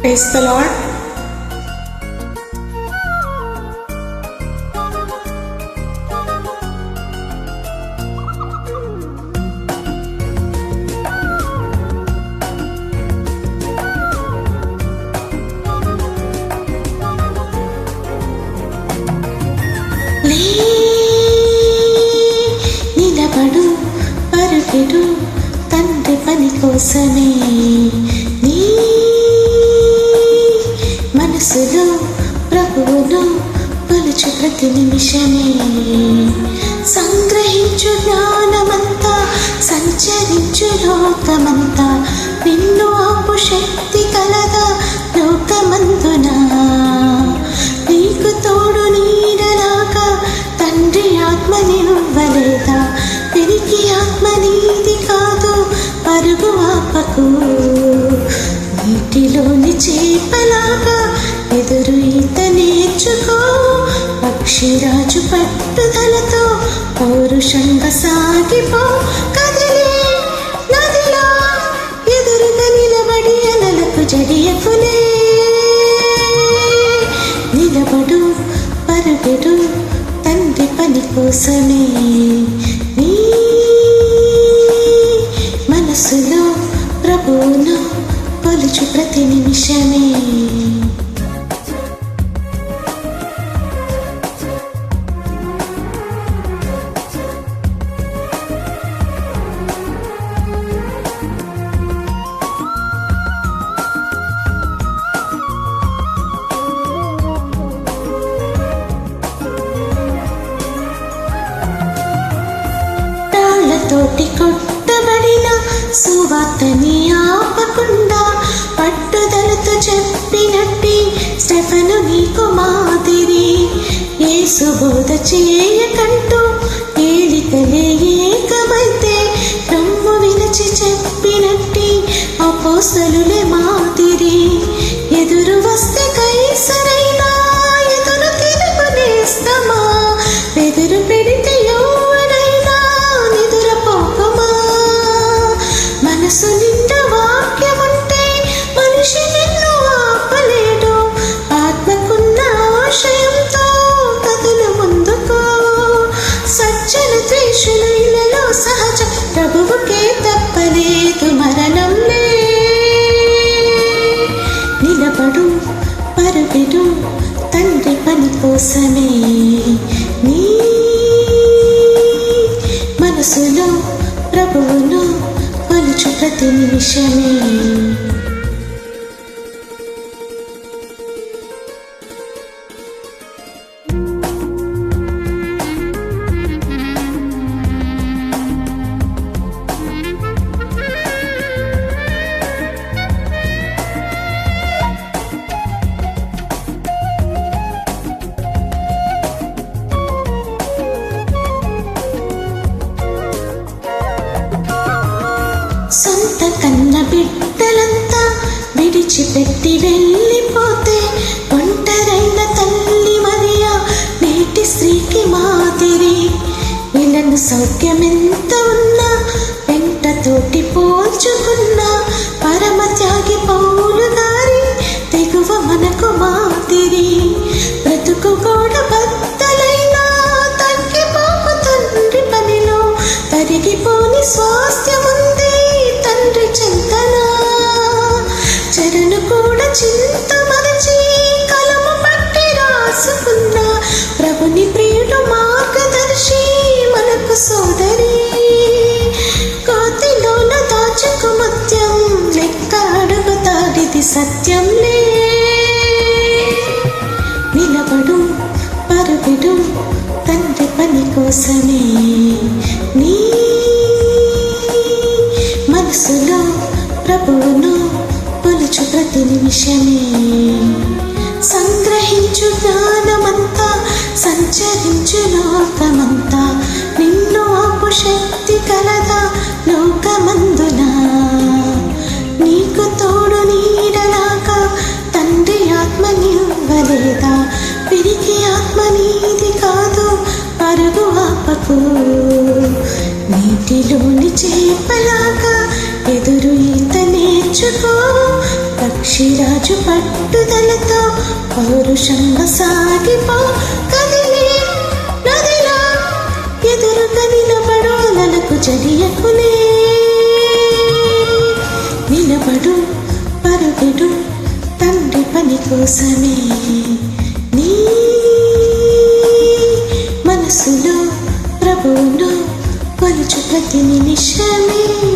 Praise the Lord. లే నిలబడు పరుగెడు తండ్రి పని కోసమే ప్రతి నిమిషమే. సంగ్రహించు జ్ఞానమంతా సంచరించు లోకమంతా. నిన్ను ఆపు శక్తి కలదా లోకమందునా. నీకు తోడు నీడలాక తండ్రి ఆత్మ నివ్వలేదా తిరిగి ఆత్మ నీది కాదు పరుగు ఆపకు. నీటిలోని చేపలాగా ఎదురు ఈత నేర్చుకో. పక్షిరాజు పట్టుదలతో పౌరుషంగా సాగిపో. కదిలే నదిలో ఎదురుగా నిలబడి అలలకు జడియకులే నిలబడు పరుగెడు తండ్రి పని కోసమే. నీ మనసులో ప్రభువును కొలుచు ప్రతి నిమిషమే. కొట్టి కొట్టబడిన సువార్తని ఆపకుండా పట్టుదలతో చెప్పినట్టి స్టెఫను నీకు మాదిరి ఏ సుబోధ చేయకంటూ ఏలికలే ఏకమైతే రమ్ము విలచి చెప్పినట్టి అపోసలులే మాదిరి. ఎదురు వస్తు కోసమే నీ మనసులో ప్రభువును పలుచు ప్రతి నిమిషమే. సొంత కన్న బిడ్డలంతా విడిచిపెట్టి వెళ్ళిపోతే ఒంటరైన తల్లి మరియా నేటి స్త్రీకి మాదిరి. వీళ్ళను సౌఖ్యమెంత ఉన్నా వెంట తోటి పోల్చుకున్నా పరమ త్యాగి పౌలు గారి తెగువ మనకు మాదిరి. అది సత్యంలే. నిలబడు పరుపిడు తండ్రి పని కోసమే. నీ మనసులో ప్రభువును పొలుచు ప్రతి నిమిషమే. సంగ్రహించు జ్ఞానమంతా సంచరించు లోకమంతా. నిన్ను ఆపు శక్తి కలదా. నివ్వలేదా పిరికి ఆత్మ నీది కాదు పరుగు ఆపకు. నీటిలోని చేపలాగా ఎదురు ఈత నేర్చుకో. పక్షిరాజు పట్టుదలతో పౌరుషంగా సాగిపో. కదిలే నదిలా ఎదురుగా నిలబడు అలలకు జడియకులే నిలబడు పరుగుడు తండ్రి పని కోసమే. మనసులో ప్రభువును కొలుచు ప్రతి నిమిషమే.